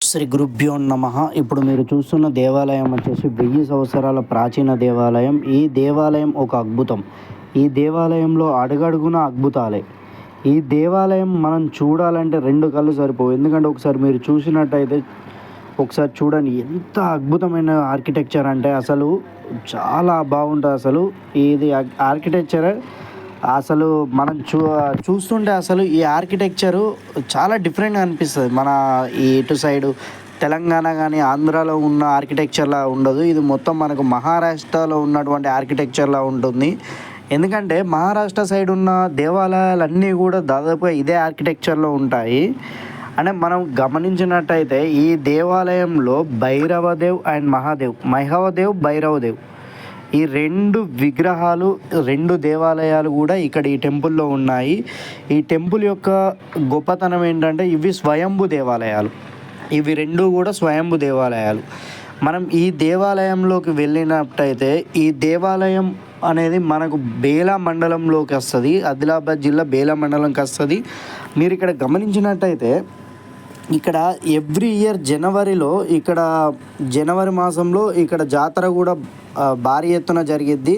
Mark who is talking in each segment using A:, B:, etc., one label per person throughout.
A: శ్రీ గురుభ్యో నమ. ఇప్పుడు మీరు చూస్తున్న దేవాలయం వచ్చేసి వెయ్యి సంవత్సరాల ప్రాచీన దేవాలయం. ఈ దేవాలయం ఒక అద్భుతం. ఈ దేవాలయంలో అడుగడుగున అద్భుతాలే. ఈ దేవాలయం మనం చూడాలంటే రెండు కళ్ళు సరిపోవు. ఎందుకంటే ఒకసారి మీరు చూసినట్టయితే ఒకసారి చూడండి ఎంత అద్భుతమైన ఆర్కిటెక్చర్ అంటే అసలు చాలా బాగుంటుంది అసలు. ఇది ఆర్కిటెక్చర్ అసలు మనం చూ చూస్తుంటే అసలు ఈ ఆర్కిటెక్చరు చాలా డిఫరెంట్గా అనిపిస్తుంది. మన ఈ ఇటు సైడు తెలంగాణ కానీ ఆంధ్రాలో ఉన్న ఆర్కిటెక్చర్లా ఉండదు. ఇది మొత్తం మనకు మహారాష్ట్రలో ఉన్నటువంటి ఆర్కిటెక్చర్లా ఉంటుంది. ఎందుకంటే మహారాష్ట్ర సైడ్ ఉన్న దేవాలయాలన్నీ కూడా దాదాపుగా ఇదే ఆర్కిటెక్చర్లో ఉంటాయి. అంటే మనం గమనించినట్టయితే ఈ దేవాలయంలో భైరవదేవ్ అండ్ మహాదేవ్ మహవదేవ్ భైరవదేవ్ ఈ రెండు విగ్రహాలు రెండు దేవాలయాలు కూడా ఇక్కడ ఈ టెంపుల్లో ఉన్నాయి. ఈ టెంపుల్ యొక్క గొప్పతనం ఏంటంటే ఇవి స్వయంభు దేవాలయాలు. ఇవి రెండు కూడా స్వయంభు దేవాలయాలు. మనం ఈ దేవాలయంలోకి వెళ్ళినట్టయితే ఈ దేవాలయం అనేది మనకు బేలా మండలంలోకి వస్తుంది ఆదిలాబాద్ జిల్లా బేలా మండలంకి వస్తుంది. మీరు ఇక్కడ గమనించినట్టయితే ఇక్కడ ఎవ్రీ ఇయర్ జనవరిలో ఇక్కడ జనవరి మాసంలో ఇక్కడ జాతర కూడా భారీ ఎత్తున జరిగిద్ది.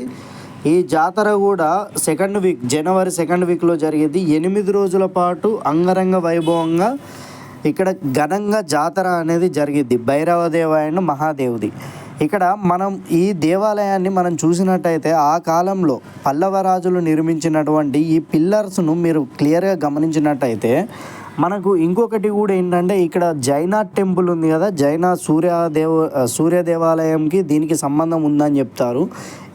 A: ఈ జాతర కూడా సెకండ్ వీక్ జనవరి సెకండ్ వీక్లో జరిగింది ఎనిమిది రోజుల పాటు అంగరంగ వైభవంగా ఇక్కడ ఘనంగా జాతర అనేది జరిగిద్ది. భైరవదేవ అండ్ మహాదేవుది. ఇక్కడ మనం ఈ దేవాలయాన్ని మనం చూసినట్టయితే ఆ కాలంలో పల్లవ రాజులు నిర్మించినటువంటి ఈ పిల్లర్స్ను మీరు క్లియర్గా గమనించినట్టయితే మనకు ఇంకొకటి కూడా ఏంటంటే ఇక్కడ జైనా టెంపుల్ ఉంది కదా జైనా సూర్యదేవ సూర్య దేవాలయంకి దీనికి సంబంధం ఉందని చెప్తారు.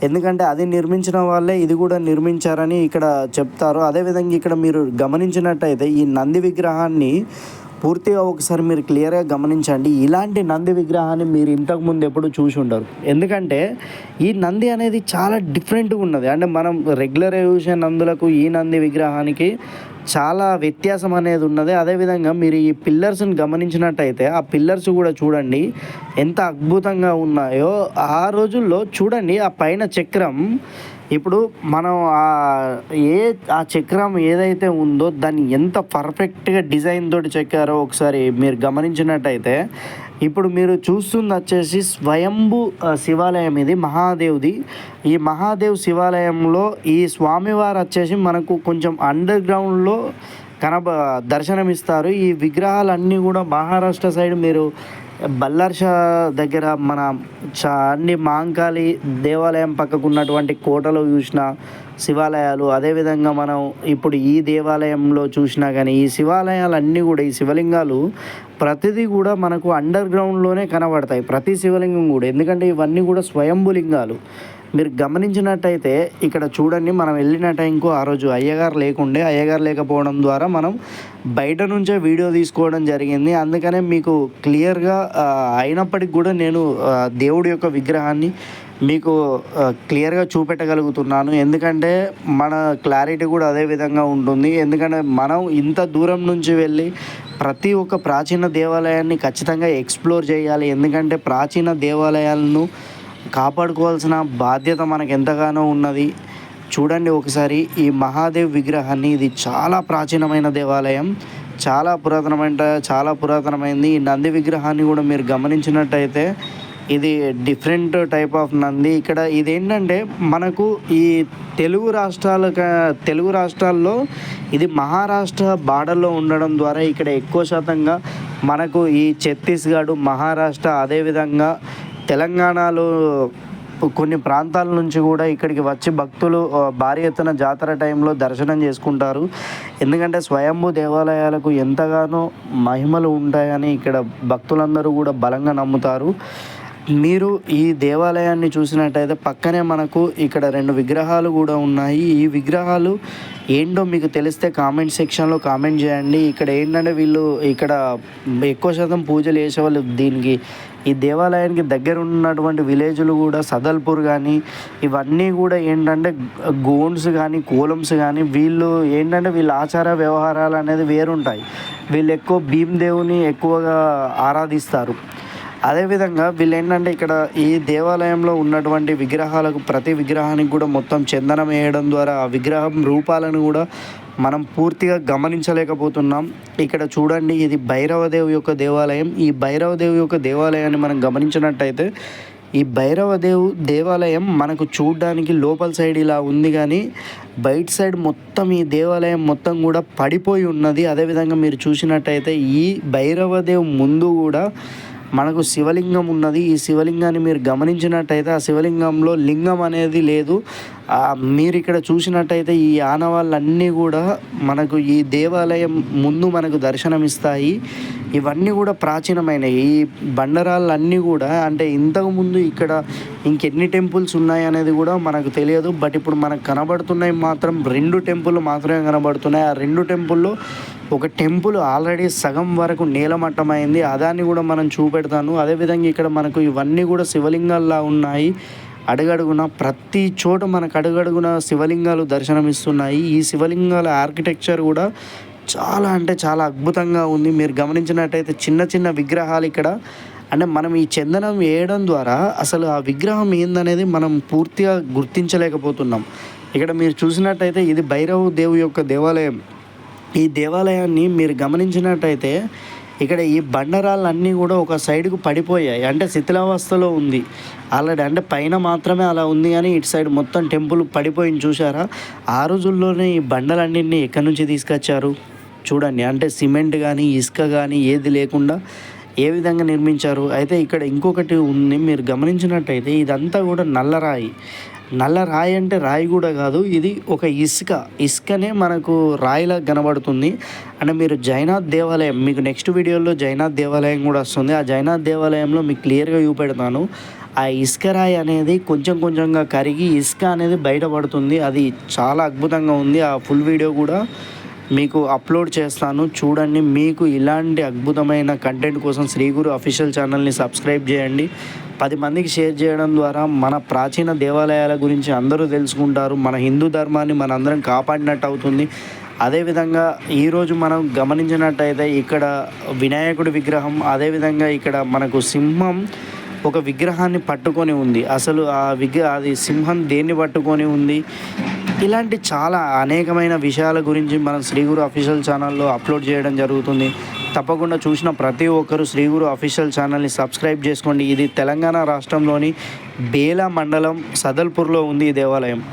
A: ఎందుకంటే అది నిర్మించిన వాళ్ళే ఇది కూడా నిర్మించారని ఇక్కడ చెప్తారు. అదేవిధంగా ఇక్కడ మీరు గమనించినట్టయితే ఈ నంది విగ్రహాన్ని పూర్తిగా ఒకసారి మీరు క్లియర్గా గమనించండి. ఇలాంటి నంది విగ్రహాన్ని మీరు ఇంతకు ముందు ఎప్పుడు చూసి ఉండరు. ఎందుకంటే ఈ నంది అనేది చాలా డిఫరెంట్గా ఉన్నది. అంటే మనం రెగ్యులర్ చూసే నందులకు ఈ నంది విగ్రహానికి చాలా వ్యత్యాసం అనేది ఉన్నది. అదేవిధంగా మీరు ఈ పిల్లర్స్ని గమనించినట్టయితే ఆ పిల్లర్స్ కూడా చూడండి. ఎంత అద్భుతంగా ఉన్నాయో ఆ రోజుల్లో చూడండి. ఆ పైన చక్రం ఇప్పుడు మనం ఆ ఏ ఆ చక్రం ఏదైతే ఉందో దాన్ని ఎంత పర్ఫెక్ట్గా డిజైన్ తోటి చెక్కారో ఒకసారి మీరు గమనించినట్టయితే ఇప్పుడు మీరు చూస్తుంది వచ్చేసి స్వయంభు శివాలయం ఇది మహాదేవ్ది. ఈ మహాదేవ్ శివాలయంలో ఈ స్వామివారు వచ్చేసి మనకు కొంచెం అండర్ గ్రౌండ్లో కనబ దర్శనమిస్తారు. ఈ విగ్రహాలన్నీ కూడా మహారాష్ట్ర సైడ్ మీరు బల్లార్షా దగ్గర మన చా అన్ని మాంకాళి దేవాలయం పక్కకు ఉన్నటువంటి కోటలో చూసిన శివాలయాలు అదేవిధంగా మనం ఇప్పుడు ఈ దేవాలయంలో చూసినా కానీ ఈ శివాలయాలన్నీ కూడా ఈ శివలింగాలు ప్రతిదీ కూడా మనకు అండర్ గ్రౌండ్లోనే కనబడతాయి. ప్రతి శివలింగం కూడా. ఎందుకంటే ఇవన్నీ కూడా స్వయంభు లింగాలు మీరు గమనించినట్టయితే ఇక్కడ చూడండి మనం వెళ్ళిన టైంకు ఆ రోజు అయ్యగారు లేకుండే అయ్యగారు లేకపోవడం ద్వారా మనం బయట నుంచే వీడియో తీసుకోవడం జరిగింది. అందుకనే మీకు క్లియర్గా అయినప్పటికి కూడా నేను దేవుడి యొక్క విగ్రహాన్ని మీకు క్లియర్గా చూపెట్టగలుగుతున్నాను. ఎందుకంటే మన క్లారిటీ కూడా అదే విధంగా ఉంటుంది. ఎందుకంటే మనం ఇంత దూరం నుంచి వెళ్ళి ప్రతి ఒక్క ప్రాచీన దేవాలయాన్ని ఖచ్చితంగా ఎక్స్ప్లోర్ చేయాలి. ఎందుకంటే ప్రాచీన దేవాలయాలను కాపాడుకోవాల్సిన బాధ్యత మనకు ఎంతగానో ఉన్నది. చూడండి ఒకసారి ఈ మహాదేవ్ విగ్రహాన్ని. ఇది చాలా ప్రాచీనమైన దేవాలయం. చాలా పురాతనమైన చాలా పురాతనమైంది. ఈ నంది విగ్రహాన్ని కూడా మీరు గమనించినట్టయితే ఇది డిఫరెంట్ టైప్ ఆఫ్ నంది. ఇక్కడ ఇదేంటంటే మనకు ఈ తెలుగు రాష్ట్రాల తెలుగు రాష్ట్రాల్లో ఇది మహారాష్ట్ర బార్డర్లో ఉండడం ద్వారా ఇక్కడ ఎక్కువ శాతంగా మనకు ఈ ఛత్తీస్గఢ్ మహారాష్ట్ర అదేవిధంగా తెలంగాణలో కొన్ని ప్రాంతాల నుంచి కూడా ఇక్కడికి వచ్చి భక్తులు భారీ ఎత్తున జాతర టైంలో దర్శనం చేసుకుంటారు. ఎందుకంటే స్వయంభూ దేవాలయాలకు ఎంతగానో మహిమలు ఉంటాయని ఇక్కడ భక్తులందరూ కూడా బలంగా నమ్ముతారు. మీరు ఈ దేవాలయాన్ని చూసినట్టయితే పక్కనే మనకు ఇక్కడ రెండు విగ్రహాలు కూడా ఉన్నాయి. ఈ విగ్రహాలు ఏంటో మీకు తెలిస్తే కామెంట్ సెక్షన్లో కామెంట్ చేయండి. ఇక్కడ ఏంటంటే వీళ్ళు ఇక్కడ ఎక్కువ శాతం పూజలు చేసేవాళ్ళు దీనికి ఈ దేవాలయానికి దగ్గర ఉన్నటువంటి విలేజ్లు కూడా సదల్పూర్ కానీ ఇవన్నీ కూడా ఏంటంటే గోన్స్ కానీ కోలమ్స్ కానీ వీళ్ళు ఏంటంటే వీళ్ళ ఆచార వ్యవహారాలు అనేది వేరుంటాయి. వీళ్ళు ఎక్కువ భీమ్ దేవుని ఎక్కువగా ఆరాధిస్తారు. అదేవిధంగా వీళ్ళు ఏంటంటే ఇక్కడ ఈ దేవాలయంలో ఉన్నటువంటి విగ్రహాలకు ప్రతి విగ్రహానికి కూడా మొత్తం చందనం వేయడం ద్వారా ఆ విగ్రహం రూపాలను కూడా మనం పూర్తిగా గమనించలేకపోతున్నాం. ఇక్కడ చూడండి ఇది భైరవదేవి యొక్క దేవాలయం. ఈ భైరవదేవి యొక్క దేవాలయాన్ని మనం గమనించినట్టయితే ఈ భైరవదేవు దేవాలయం మనకు చూడడానికి లోపల సైడ్ ఇలా ఉంది కానీ బయట సైడ్ మొత్తం ఈ దేవాలయం మొత్తం కూడా పడిపోయి ఉన్నది. అదేవిధంగా మీరు చూసినట్టయితే ఈ భైరవదేవ్ ముందు కూడా మనకు శివలింగం ఉన్నది. ఈ శివలింగాన్ని మీరు గమనించినట్టయితే ఆ శివలింగంలో లింగం అనేది లేదు. మీరు ఇక్కడ చూసినట్టయితే ఈ ఆనవాళ్ళన్నీ కూడా మనకు ఈ దేవాలయం ముందు మనకు దర్శనమిస్తాయి. ఇవన్నీ కూడా ప్రాచీనమైనవి. ఈ బండరాళ్ళన్నీ కూడా అంటే ఇంతకుముందు ఇక్కడ ఇంకెన్ని టెంపుల్స్ ఉన్నాయి అనేది కూడా మనకు తెలియదు. బట్ ఇప్పుడు మనకు కనబడుతున్నాయి మాత్రం రెండు టెంపుల్ మాత్రమే కనబడుతున్నాయి. ఆ రెండు టెంపుల్లో ఒక టెంపుల్ ఆల్రెడీ సగం వరకు నేలమట్టమైంది. అదాన్ని కూడా మనం చూపెడతాను. అదేవిధంగా ఇక్కడ మనకు ఇవన్నీ కూడా శివలింగాల్లా ఉన్నాయి. అడుగడుగున ప్రతి చోట మనకు అడుగడుగున శివలింగాలు దర్శనమిస్తున్నాయి. ఈ శివలింగాల ఆర్కిటెక్చర్ కూడా చాలా అంటే చాలా అద్భుతంగా ఉంది. మీరు గమనించినట్టయితే చిన్న చిన్న విగ్రహాలు ఇక్కడ. అంటే మనం ఈ చందనం వేయడం ద్వారా అసలు ఆ విగ్రహం ఏందనేది మనం పూర్తిగా గుర్తించలేకపోతున్నాం. ఇక్కడ మీరు చూసినట్టయితే ఇది భైరవ దేవు యొక్క దేవాలయం. ఈ దేవాలయాన్ని మీరు గమనించినట్టయితే ఇక్కడ ఈ బండరాళ్ళన్నీ కూడా ఒక సైడ్కు పడిపోయాయి. అంటే శిథిలావస్థలో ఉంది. ఆల్రెడీ అంటే పైన మాత్రమే అలా ఉంది కానీ ఇటు సైడ్ మొత్తం టెంపుల్ పడిపోయింది చూసారా ఆ రోజుల్లోనే ఈ బండలన్నింటినీ ఎక్కడి నుంచి తీసుకొచ్చారు? చూడండి. అంటే సిమెంట్ కానీ ఇసుక కానీ ఏది లేకుండా ఏ విధంగా నిర్మించారు? అయితే ఇక్కడ ఇంకొకటి ఉంది. మీరు గమనించినట్టయితే ఇదంతా కూడా నల్లరాయి నల్ల రాయి అంటే రాయి కూడా కాదు ఇది ఒక ఇసుక. ఇసుకనే మనకు రాయిలా కనబడుతుంది. అంటే మీరు జైనాథ్ దేవాలయం మీకు నెక్స్ట్ వీడియోలో జైనాథ్ దేవాలయం కూడా వస్తుంది. ఆ జైనాథ్ దేవాలయంలో మీకు క్లియర్గా చూపెడతాను. ఆ ఇసుక రాయి అనేది కొంచెం కొంచెంగా కరిగి ఇసుక అనేది బయటపడుతుంది. అది చాలా అద్భుతంగా ఉంది. ఆ ఫుల్ వీడియో కూడా మీకు అప్లోడ్ చేస్తాను. చూడండి మీకు ఇలాంటి అద్భుతమైన కంటెంట్ కోసం శ్రీగురు అఫీషియల్ ఛానల్ని సబ్స్క్రైబ్ చేయండి. పది మందికి షేర్ చేయడం ద్వారా మన ప్రాచీన దేవాలయాల గురించి అందరూ తెలుసుకుంటారు. మన హిందూ ధర్మాన్ని మనందరం కాపాడినట్టు అవుతుంది అదేవిధంగా ఈరోజు మనం గమనించినట్టయితే ఇక్కడ వినాయకుడి విగ్రహం అదేవిధంగా ఇక్కడ మనకు సింహం ఒక విగ్రహాన్ని పట్టుకొని ఉంది. అసలు ఆ విగ్రహ అది సింహం దేన్ని పట్టుకొని ఉంది? ఇలాంటి చాలా అనేకమైన విషయాల గురించి మనం శ్రీగురు అఫీషియల్ ఛానల్లో అప్లోడ్ చేయడం జరుగుతుంది. తప్పకుండా చూసిన ప్రతి ఒక్కరూ శ్రీగురు అఫీషియల్ ఛానల్ని సబ్స్క్రైబ్ చేసుకోండి. ఇది తెలంగాణ రాష్ట్రంలోని బేలా మండలం సదల్పూర్లో ఉంది ఈ దేవాలయం.